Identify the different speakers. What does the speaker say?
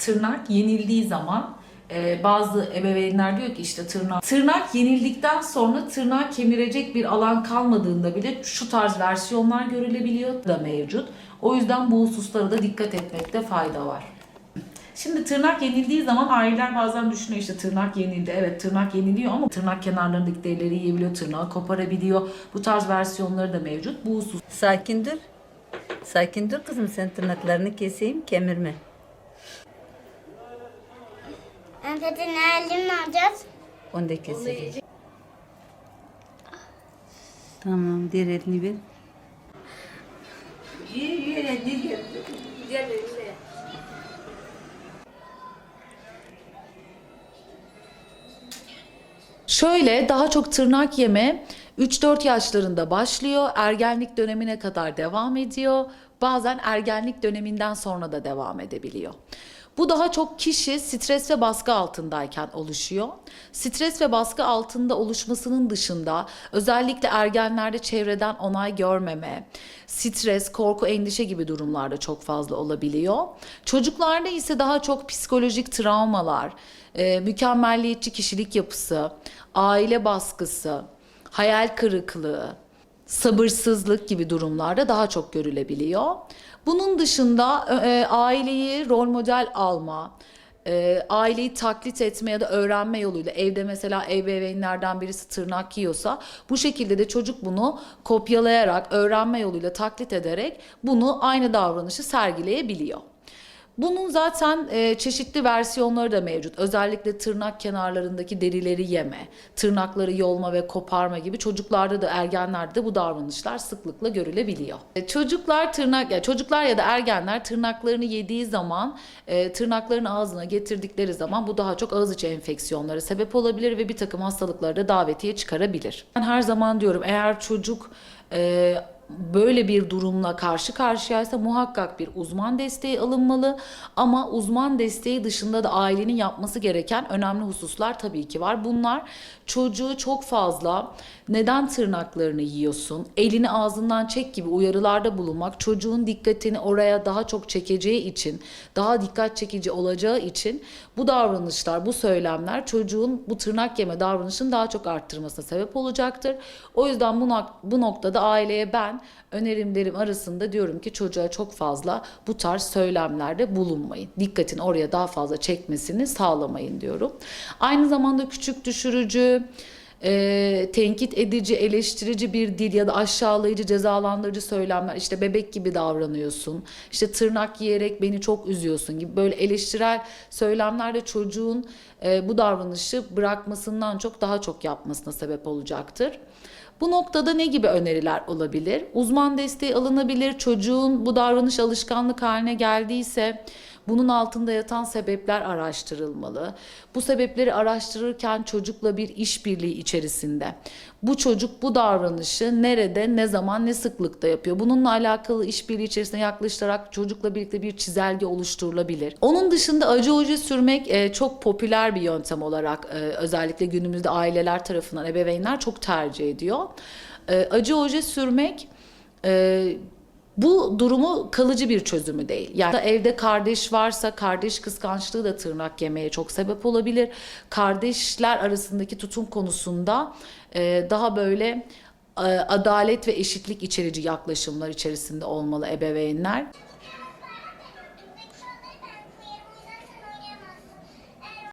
Speaker 1: tırnak yenildiği zaman e, bazı ebeveynler diyor ki işte tırnak tırnak yenildikten sonra tırnağı kemirecek bir alan kalmadığında bile şu tarz versiyonlar görülebiliyor da mevcut. O yüzden bu hususlara da dikkat etmekte fayda var. Şimdi tırnak yenildiği zaman aileler bazen düşünüyor işte tırnak yenildi. Evet tırnak yeniliyor ama tırnak kenarlarındaki derileri yiyebiliyor, tırnağı koparabiliyor. Bu tarz versiyonları da mevcut. Bu husus
Speaker 2: Sakin dur. Sakin dur kızım sen tırnaklarını keseyim kemirme.
Speaker 3: Enfet'in halini ne yapacağız?
Speaker 2: Onu da keselim. Tamam diğer elini ver.
Speaker 1: Şöyle daha çok tırnak yeme 3-4 yaşlarında başlıyor. Ergenlik dönemine kadar devam ediyor. Bazen ergenlik döneminden sonra da devam edebiliyor. Bu daha çok kişi stres ve baskı altındayken oluşuyor. Stres ve baskı altında oluşmasının dışında özellikle ergenlerde çevreden onay görmeme, stres, korku, endişe gibi durumlarda çok fazla olabiliyor. Çocuklarda ise daha çok psikolojik travmalar, e, mükemmelliyetçi kişilik yapısı, aile baskısı, hayal kırıklığı, sabırsızlık gibi durumlarda daha çok görülebiliyor. Bunun dışında e, aileyi rol model alma, e, aileyi taklit etme ya da öğrenme yoluyla evde mesela ebeveynlerden birisi tırnak yiyorsa bu şekilde de çocuk bunu kopyalayarak öğrenme yoluyla taklit ederek bunu aynı davranışı sergileyebiliyor. Bunun zaten e, çeşitli versiyonları da mevcut. Özellikle tırnak kenarlarındaki derileri yeme, tırnakları yolma ve koparma gibi çocuklarda da ergenlerde de bu davranışlar sıklıkla görülebiliyor. E, çocuklar tırnak ya çocuklar ya da ergenler tırnaklarını yediği zaman, e, tırnaklarını ağzına getirdikleri zaman bu daha çok ağız içi enfeksiyonlara sebep olabilir ve bir takım hastalıklara da davetiye çıkarabilir. Ben her zaman diyorum eğer çocuk e, böyle bir durumla karşı karşıyaysa muhakkak bir uzman desteği alınmalı. Ama uzman desteği dışında da ailenin yapması gereken önemli hususlar tabii ki var. Bunlar çocuğu çok fazla neden tırnaklarını yiyorsun, elini ağzından çek gibi uyarılarda bulunmak çocuğun dikkatini oraya daha çok çekeceği için, daha dikkat çekici olacağı için bu davranışlar, bu söylemler çocuğun bu tırnak yeme davranışını daha çok arttırmasına sebep olacaktır. O yüzden bu, nok- bu noktada aileye ben önerimlerim arasında diyorum ki çocuğa çok fazla bu tarz söylemlerde bulunmayın. Dikkatini oraya daha fazla çekmesini sağlamayın diyorum. Aynı zamanda küçük düşürücü, e, tenkit edici, eleştirici bir dil ya da aşağılayıcı, cezalandırıcı söylemler işte bebek gibi davranıyorsun, işte tırnak yiyerek beni çok üzüyorsun gibi böyle eleştirel söylemlerde çocuğun e, bu davranışı bırakmasından çok daha çok yapmasına sebep olacaktır. Bu noktada ne gibi öneriler olabilir? Uzman desteği alınabilir. Çocuğun bu davranış alışkanlık haline geldiyse bunun altında yatan sebepler araştırılmalı. Bu sebepleri araştırırken çocukla bir işbirliği içerisinde. Bu çocuk bu davranışı nerede, ne zaman, ne sıklıkta yapıyor? Bununla alakalı işbirliği içerisinde yaklaştırarak çocukla birlikte bir çizelge oluşturulabilir. Onun dışında acı oje sürmek e, çok popüler bir yöntem olarak e, özellikle günümüzde aileler tarafından ebeveynler çok tercih ediyor. E, acı oje sürmek bu durumu kalıcı bir çözümü değil. Yani evde kardeş varsa kardeş kıskançlığı da tırnak yemeye çok sebep olabilir. Kardeşler arasındaki tutum konusunda e, daha böyle e, adalet ve eşitlik içerici yaklaşımlar içerisinde olmalı ebeveynler.